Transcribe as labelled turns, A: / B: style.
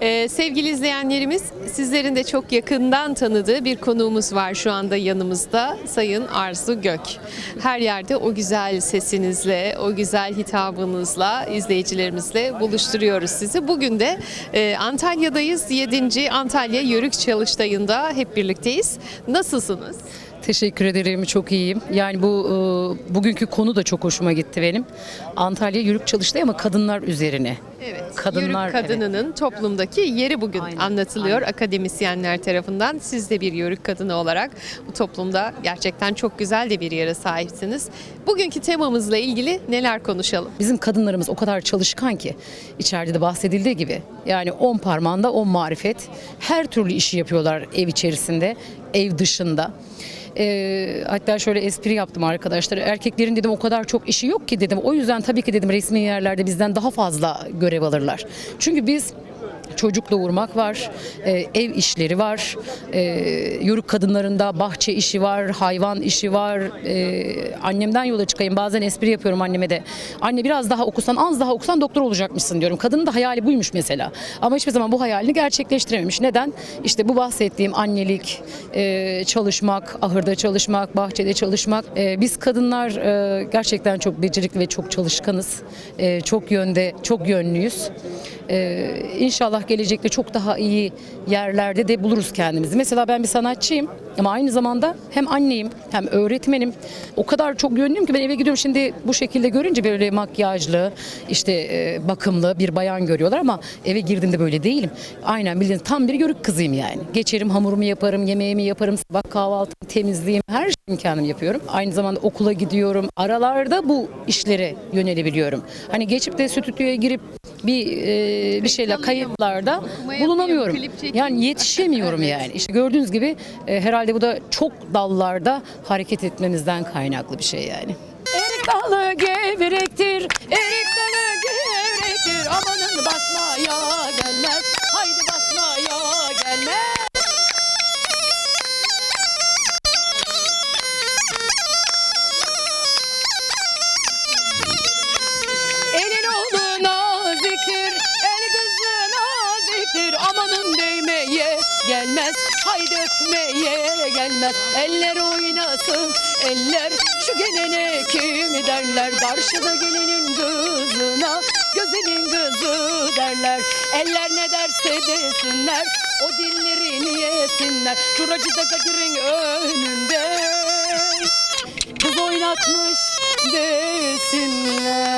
A: Ee, sevgili izleyenlerimiz, sizlerin de çok yakından tanıdığı bir konuğumuz var şu anda yanımızda. Sayın Arzu Gök. Her yerde o güzel sesinizle, o güzel hitabınızla, izleyicilerimizle buluşturuyoruz sizi. Bugün de e, Antalya'dayız. 7. Antalya Yörük Çalıştayı'nda hep birlikteyiz. Nasılsınız?
B: Teşekkür ederim. Çok iyiyim. Yani bu e, bugünkü konu da çok hoşuma gitti benim. Antalya Yürük Çalıştay ama kadınlar üzerine.
A: Evet.
B: Kadınlar,
A: yörük kadınının toplumdaki yeri bugün
B: Aynen,
A: anlatılıyor akademisyenler tarafından. Siz de bir yörük kadını olarak bu toplumda gerçekten çok güzel de bir yere sahipsiniz. Bugünkü temamızla ilgili neler konuşalım?
B: Bizim kadınlarımız o kadar çalışkan ki içeride de bahsedildiği gibi yani 10 parmağında 10 marifet her türlü işi yapıyorlar ev içerisinde, ev dışında. Ee, hatta şöyle espri yaptım arkadaşlar. Erkeklerin dedim o kadar çok işi yok ki dedim. O yüzden tabii ki dedim resmi yerlerde bizden daha fazla görev alırlar. Çünkü biz çocuk doğurmak var, e, ev işleri var, e, yörük kadınlarında bahçe işi var, hayvan işi var. E, annemden yola çıkayım bazen espri yapıyorum anneme de. Anne biraz daha okusan, az daha okusan doktor olacakmışsın diyorum. Kadının da hayali buymuş mesela. Ama hiçbir zaman bu hayalini gerçekleştirememiş. Neden? İşte bu bahsettiğim annelik, e, çalışmak, ahırda çalışmak, bahçede çalışmak. E, biz kadınlar e, gerçekten çok becerikli ve çok çalışkanız. E, çok yönde, çok yönlüyüz. Ee, inşallah gelecekte çok daha iyi yerlerde de buluruz kendimizi. Mesela ben bir sanatçıyım ama aynı zamanda hem anneyim hem öğretmenim. O kadar çok yönlüyüm ki ben eve gidiyorum şimdi bu şekilde görünce böyle makyajlı, işte e, bakımlı bir bayan görüyorlar ama eve girdiğimde böyle değilim. Aynen bildiğiniz tam bir yörük kızıyım yani. Geçerim hamurumu yaparım, yemeğimi yaparım, sabah kahvaltımı temizliğim, her şeyi kendim yapıyorum. Aynı zamanda okula gidiyorum. Aralarda bu işlere yönelebiliyorum. Hani geçip de stüdyoya girip bir e, bir şeyler kayıtlarda bulunamıyorum. Yani yetişemiyorum yani. İşte gördüğünüz gibi e, herhalde bu da çok dallarda hareket etmemizden kaynaklı bir şey yani. Erik dalı gevrektir, erik dalı gevrektir. Amanın gelmez, haydi öpmeye gelmez. Eller oynasın, eller şu gelene kim derler. Karşıda gelinin kızına, gözünün kızı derler. Eller ne derse desinler, o dillerini yesinler. Şuracı da Kadir'in önünde kız oynatmış desinler.